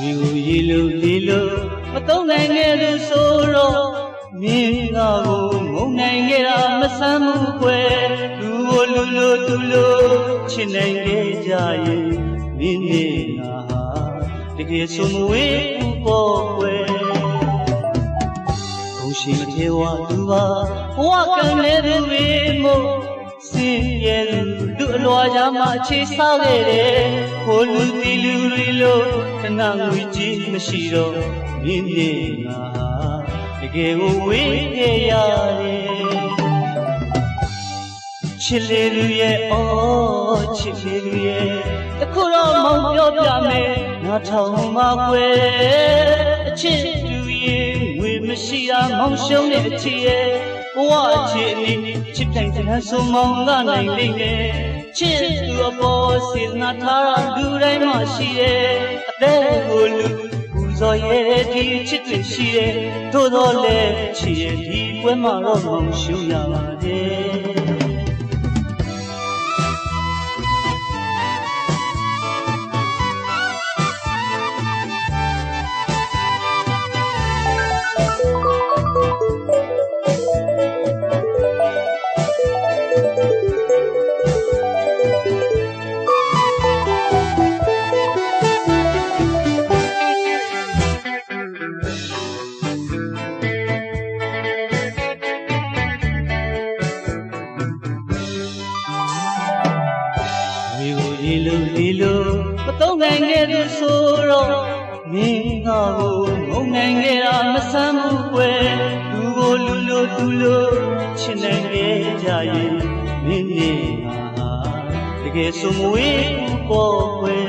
ငင်ကိုရေလို့လေလို့မတော့နိုင်ခဲ့သူဆိုတော့မင်းကကိုမုံနိုင်ခဲ့တာမဆမ်းဘူးကွယ်သူ့ကိုလူလိုသူလိုချစ်နိုင်ခဲ့ကြရဲ့မင်းနဲ့ငါဟာတကယ်ဆိုမဝေးဘူးပေါ့ကွယ်ဘုံရှင်ထေဝါသူပါဘဝကံလဲသူပဲမို့စင်ရဲ့လူအလွာကြမှာအခြေဆောက်ခဲ့တယ် ဟိုလူဒီလူတွေလို့ခဏငွေကြီးမရှိတော့မင်းနဲ့ငါဟာတကယ်ကိုဝေးခဲ့ရတယ်ချစ်လေးလူရဲ့အော်ချစ်လေးလူရဲ့တခုတော့မောင်ပြောပြမယ်ငါထောင်ပါကွယ်အချစ်လူရဲ့ငွေမရှိတာမောင်ရှုံးတဲ့အချစ်ရဲ့ဘဝချစ်အနေချစ်တိုင်းတဲ့ဆိုမောင်ကနိုင်လိမ့်မယ် ချစ်သူအပေါ်စေတနာထားတာလူတိုင်းမှာရှိတယ်အသက်ကိုလူပူဇော်ရဲ့ဒီချစ်တွေရှိတယ်သို့တော်လည်းချစ်ရဲ့ဒီပွဲမှာတော့မောင်ရှုံးရပါတယ် ဝေကိုရေလိုရေလိုမတော့နိုင်ခဲ့သူဆိုတော့မင်းငါကိုငုံနိုင်ခဲ့တာမဆမ်းဘူးကွယ်လူကိုလူလိုသူလိုချစ်နိုင်ခဲ့ကြရဲ့မင်းနဲ့ငါဟာတကယ်ဆိုမဝေးဘူးပေါ့ကွယ်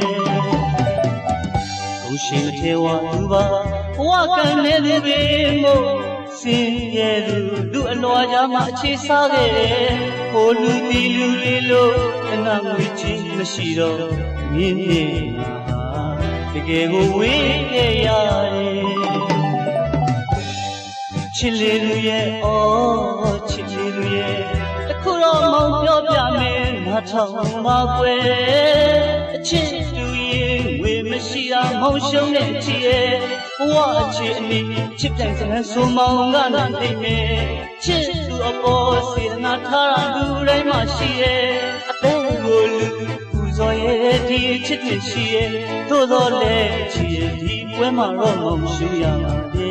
ဘုရှိမထေဝသူပါဘဝကံနေသည်ပေမို့ စင်ရဲ့သူလူအလွာကြမှာအခြေစားခဲ့တယ်ဟိုလူဒီလူတွေလို့ခဏငွေချင်းမရှိတော့မြင်းနေငါဟာတကယ်ကိုဝေးခဲ့ရတယ်ချစ်လေးလူရဲ့အော်ချစ်လေးလူရဲ့တခုတော့မောင်ပြောပြမယ်ငါထောင်ပါကွယ်အချစ်တူရဲ့ငွေမရှိတာမောင်ရှုံးတဲ့ချစ်ရဲ့ ဘဝအချစ်အနည်းချစ်တိုင်းစမ်းဆိုမောင်ကနိုင်နေမယ်ချစ်သူအပေါ်စေတနာထားတာလူတိုင်းမှာရှိရဲ့အသက်ကိုလူပူဇော်ရဲ့ဒီချစ်တွေရှိရဲ့သို့တော်လည်းချစ်ရဲ့ဒီပွဲမှာတော့မောင်ရှုံးရပါတယ်